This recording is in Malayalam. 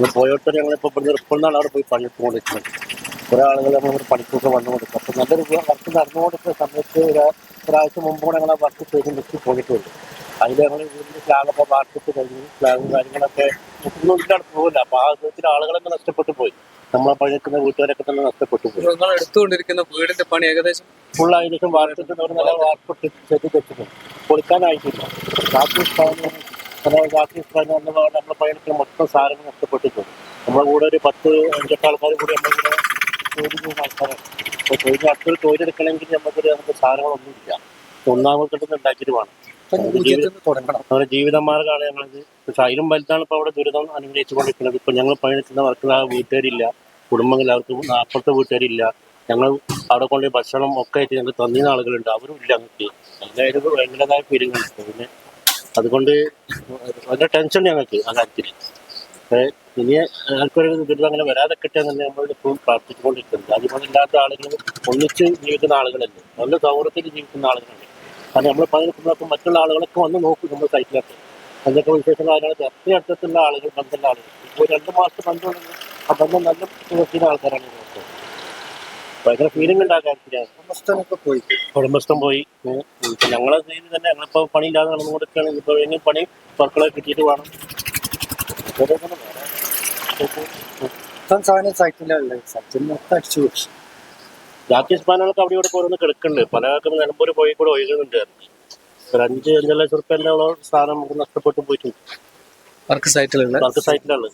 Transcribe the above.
നമ്മൾ പോയോട്ട് ഞങ്ങളിപ്പോൾ ഇവിടുന്ന് ഇപ്പോഴാണ് അവിടെ പോയി പണിയെടുത്തുകൊണ്ടിരിക്കുന്നത് കുറേ ആളുകൾ നമ്മൾ പണിക്കൊക്കെ വന്നുകൊണ്ടിരിക്കും അപ്പോൾ നല്ലൊരു വർക്ക് നടന്നുകൊണ്ടിരിക്കുന്ന സമയത്ത് ഒരു ഒരാഴ്ച മുമ്പ് കൂടെ ഞങ്ങൾ ആ വർക്ക് ചെയ്ത് നിർത്തി പോയിട്ടുണ്ട് അതിൽ ഞങ്ങൾ വീടിന്റെ സ്ലാബൊക്കെ വാർത്തിട്ട് കഴിഞ്ഞു സ്ലാബും കാര്യങ്ങളൊക്കെ മുട്ടിനുള്ളിലാണ് പോകില്ല അപ്പോൾ ആ വിധത്തിൽ ആളുകളൊക്കെ നഷ്ടപ്പെട്ടു പോയി. നമ്മളെ പണിയെടുക്കുന്ന വീട്ടുകാരൊക്കെ തന്നെ നഷ്ടപ്പെട്ടു പോയി. നിങ്ങൾ എടുത്തുകൊണ്ടിരിക്കുന്ന വീടിന്റെ പണി ഏകദേശം ഫുൾ ഏകദേശം വാർത്തിട്ട് ഒരു നല്ല വാർപ്പിട്ട് ചെയ്ത് വെച്ചിട്ടുണ്ട്. പൊളിക്കാനായിട്ടില്ല രാത്രി സ്ഥാനം രാത്രി സ്ഥാനം നമ്മുടെ പണിയെടുക്കുന്ന മൊത്തം സാധനങ്ങൾ നഷ്ടപ്പെട്ടിട്ടുണ്ട്. നമ്മളെ കൂടെ ഒരു പത്ത് അഞ്ചെട്ട് ആൾക്കാർ കൂടി നമ്മളിങ്ങനെ ജോലി ചെയ്യുന്ന ആൾക്കാരാണ്. അപ്പോൾ തൊഴിൽ അടുത്തൊരു തൊഴിലെടുക്കണമെങ്കിൽ നമുക്കൊരു നമുക്ക് സാധനങ്ങളൊന്നും ഇല്ല ഒന്നാമത് കിട്ടുന്ന ഉണ്ടാക്കിയിട്ട് വേണം തുടങ്ങണം. നമ്മുടെ ജീവിതമാർഗമാണ് ഞങ്ങൾക്ക് പക്ഷെ അതിലും വലുതാണ് ഇപ്പോൾ അവിടെ ദുരിതം അനുഭവിച്ചുകൊണ്ടിരിക്കുന്നത്. ഇപ്പോൾ ഞങ്ങൾ പണിയെടുക്കുന്ന വർക്കുള്ള ആ വീട്ടുകാരില്ല. കുടുംബങ്ങൾ അവർക്ക് അപ്പുറത്തെ വീട്ടുകാരില്ല. ഞങ്ങൾ അവിടെ കൊണ്ട് ഭക്ഷണം ഒക്കെ ആയിട്ട് ഞങ്ങൾ തന്നിരുന്ന ആളുകളുണ്ട്. അവരും ഇല്ല ഞങ്ങൾക്ക് അതിനായിട്ട് ഭയങ്കരതായ പേരുകളുണ്ട് പിന്നെ അതുകൊണ്ട് വളരെ ടെൻഷൻ ഞങ്ങൾക്ക് ആ കാര്യത്തിൽ. ഇനി ആൾക്കൊരു ദുരിതം അങ്ങനെ വരാതെക്കട്ടെ എന്ന് നമ്മൾ ഇപ്പോഴും പ്രാർത്ഥിച്ചുകൊണ്ടിരിക്കുന്നത്. അതുപോലില്ലാത്ത ആളുകൾ ഒന്നിച്ച് ജീവിക്കുന്ന ആളുകളല്ല. നല്ല സൗഹൃദത്തിൽ ജീവിക്കുന്ന ആളുകളല്ലേ. കാരണം നമ്മൾ പണിയെടുക്കുന്നപ്പോൾ മറ്റുള്ള ആളുകളൊക്കെ വന്ന് നോക്കും നമ്മൾ സൈറ്റിലൊക്കെ അതിനൊക്കെ വിശേഷ കാര്യങ്ങളൊക്കെ അത്രയും അടുത്തുള്ള ആളുകൾ ബന്ധമുള്ള ആളുകൾ. ഇപ്പോൾ രണ്ട് മാസത്തെ ബന്ധമുണ്ടെങ്കിൽ ആ ബന്ധം നല്ല ആൾക്കാരാണ് നോക്കുന്നത് ഭയങ്കര ഫീലിംഗ് ഉണ്ടാകാൻ പോയി. കുടുംബസ്ഥം പോയി. ഉം. ഇപ്പൊ ഞങ്ങളെ കയ്യിൽ തന്നെ ഞങ്ങളിപ്പോ പണിയില്ലാതെ നടന്നുകൊടുക്കുകയാണ് ഇപ്പൊ എങ്ങനെ പണി വർക്കുകളെ കിട്ടിയിട്ട് വേണം. സാധനം സൈറ്റിലല്ലേ സൈറ്റിൽ മൊത്തം അടിച്ചു പോയി രാക്കേഷ് പാനകളൊക്കെ അവിടെ ഇവിടെ ഓരോന്ന് കിടക്കുന്നുണ്ട്. പല ആൾക്കും നിലമ്പൂർ പോയി കൂടെ ഒഴുകുന്നുണ്ട് ഒരു അഞ്ച് അഞ്ചര ലക്ഷം റുപ്യന്റെ സാധനം നമുക്ക് നഷ്ടപ്പെട്ടു പോയിട്ടുണ്ട്. വർക്ക് സൈറ്റിലുള്ള വർക്ക് സൈറ്റിലാണ്.